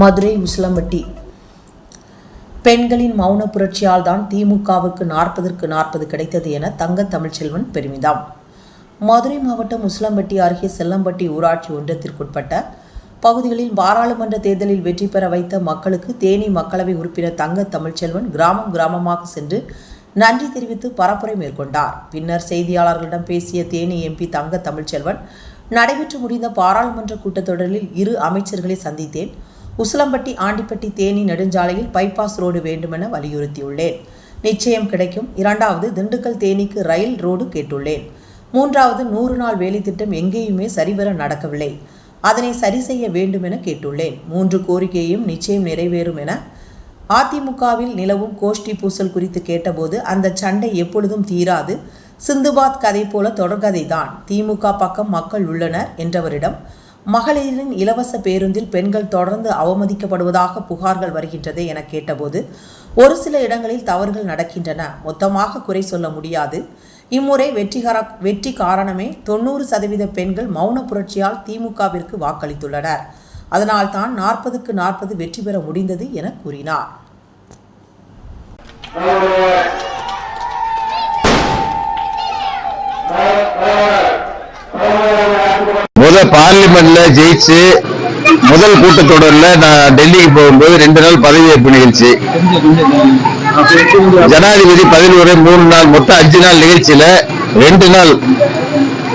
மதுரை உசிலம்பட்டி. பெண்களின் மௌன புரட்சியால் தான் திமுகவுக்கு நாற்பதற்கு நாற்பது கிடைத்தது என தங்க தமிழ்ச்செல்வன் பெருமிதம். மதுரை மாவட்டம் உசிலம்பட்டி அருகே செல்லம்பட்டி ஊராட்சி ஒன்றியத்திற்குட்பட்ட பகுதிகளில் பாராளுமன்ற தேர்தலில் வெற்றி பெற வைத்த மக்களுக்கு தேனி மக்களவை உறுப்பினர் தங்க தமிழ்ச்செல்வன் கிராமம் கிராமமாக சென்று நன்றி தெரிவித்து பரப்புரை மேற்கொண்டார். பின்னர் செய்தியாளர்களிடம் பேசிய தேனி எம்பி தங்க தமிழ்ச்செல்வன் நடைபெற்று முடிந்த பாராளுமன்ற கூட்டத்தொடரில் இரு அமைச்சர்களை சந்தித்தேன். உசிலம்பட்டி ஆண்டிப்பட்டி தேனி நெடுஞ்சாலையில் பைபாஸ் ரோடு வேண்டுமென வலியுறுத்தியுள்ளேன். நிச்சயம் கிடைக்கும். இரண்டாவது திண்டுக்கல் தேனிக்கு ரயில் ரோடு கேட்டுள்ளேன். மூன்றாவது நூறு நாள் வேலை திட்டம் எங்கேயுமே சரிவர நடக்கவில்லை. அதனை சரி செய்ய வேண்டும் என கேட்டுள்ளேன். மூன்று கோரிக்கையும் நிச்சயம் நிறைவேறும் என அதிமுகவில் நிலவும் கோஷ்டி பூசல் குறித்து கேட்டபோது அந்த சண்டை எப்பொழுதும் தீராது. சிந்துபாத் கதை போல தொடர்கதை தான் திமுக பக்கம் மக்கள் உள்ளனர் என்றவரிடம் மகளிரின் இலவச பேருந்தில் பெண்கள் தொடர்ந்து அவமதிக்கப்படுவதாக புகார்கள் வருகின்றதே என கேட்டபோது ஒரு சில இடங்களில் தவறுகள் நடக்கின்றன. மொத்தமாக குறை சொல்ல முடியாது. இம்முறை வெற்றிகர வெற்றி காரணமே தொண்ணூறு சதவீத பெண்கள் மௌன புரட்சியால் திமுகவிற்கு வாக்களித்துள்ளனர். அதனால் தான் நாற்பதுக்கு நாற்பது வெற்றி பெற முடிந்தது என கூறினார். முத பார்லிமெண்ட்ல ஜெயிச்சு முதல் கூட்டத்தொடர்ல நான் டெல்லிக்கு போகும்போது ரெண்டு நாள் பதவியேற்பு நிகழ்ச்சி. ஜனாதிபதி பதினோரு மூணு நாள் மொத்தம் அஞ்சு நாள் நிகழ்ச்சியில ரெண்டு நாள்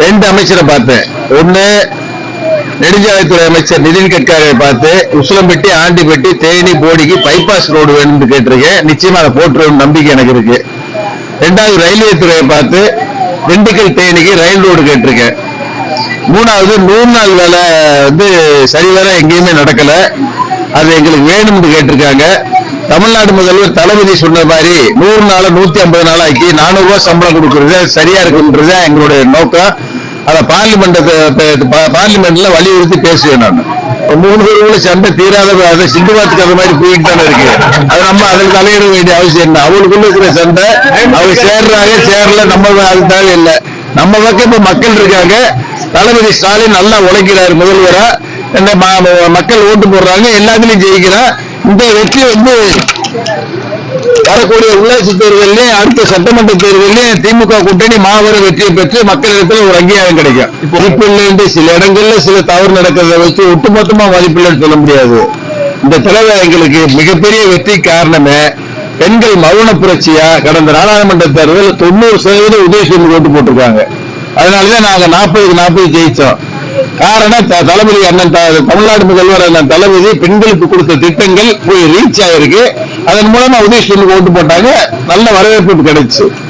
ரெண்டு அமைச்சரை பார்த்தேன். ஒண்ணு நெடுஞ்சாலைத்துறை அமைச்சர் நிதின் கட்காரியை பார்த்து உசிலம்பட்டி ஆண்டிப்பட்டி தேனி போடிக்கு பைபாஸ் ரோடு வேணும்னு கேட்டிருக்கேன். நிச்சயமா அதை போட்டுருவோம் நம்பிக்கை எனக்கு இருக்கு. ரெண்டாவது ரயில்வே துறையை பார்த்து திண்டுக்கல் தேனிக்கு ரயில் ரோடு கேட்டிருக்கேன். மூணாவது நூறு நாள் வேலை வந்து சரிவர எங்கேயுமே நடக்கல. அது எங்களுக்கு வேணும்னு கேட்டிருக்காங்க. தமிழ்நாடு முதல்வர் தளபதி சொன்ன மாதிரி நூறு நாள் நூத்தி ஐம்பது நாள் நானூறு ரூபாய் சம்பளம் கொடுக்கறது சரியா இருக்குன்றது எங்களுடைய நோக்கம். அதை பார்லிமெண்ட் பார்லிமெண்ட்ல வலியுறுத்தி பேசுவேன் நான். மூணு பேருக்குள்ள சண்டை தீராத அதை சிந்துபாத்துக்கு அது மாதிரி போயிட்டு தானே இருக்கு. அது நம்ம அதில் தலையிட வேண்டிய அவசியம் என்ன? அவங்களுக்குள்ள இருக்கிற சண்டை அவங்க சேர்றாங்க சேரல நம்ம அது இல்லை நம்ம பக்கம் இப்ப மக்கள் இருக்காங்க. தளபதி ஸ்டாலின் நல்லா உழைக்கிறார் முதல்வரா. என்ன மக்கள் ஓட்டு போடுறாங்க எல்லாத்துலயும் ஜெயிக்கிறார். இந்த வெற்றி வந்து வரக்கூடிய உள்ளாட்சி தேர்தலையும் அடுத்த சட்டமன்ற தேர்தலையும் திமுக கூட்டணி மாபெரும் வெற்றியை பெற்று மக்களிடத்தில் ஒரு அங்கீகாரம் கிடைக்கும். இப்போ மதிப்பில்லை சில இடங்கள்ல சில தவறு நடக்கிறத வச்சு ஒட்டுமொத்தமா மதிப்பில்லைன்னு சொல்ல முடியாது. இந்த தலைவர் எங்களுக்கு மிகப்பெரிய வெற்றி காரணமே பெண்கள் மௌன புரட்சியா கடந்த நாடாளுமன்ற தேர்தலில் தொண்ணூறு சதவீதம் உதயசூரியன் ஓட்டு போட்டிருக்காங்க. அதனாலதான் நாங்க நாற்பதுக்கு நாற்பது ஜெயிச்சோம். காரணம் த- தளபதி அண்ணன் த- தமிழ்நாடு முதல்வர் அண்ணன் தளபதி பெண்களுக்கு கொடுத்த திட்டங்கள் போய் ரீச் ஆயிருக்கு. அதன் மூலமா உதயசூரியனுக்கு ஓட்டு போட்டாங்க. நல்ல வரவேற்பு கிடைச்சு.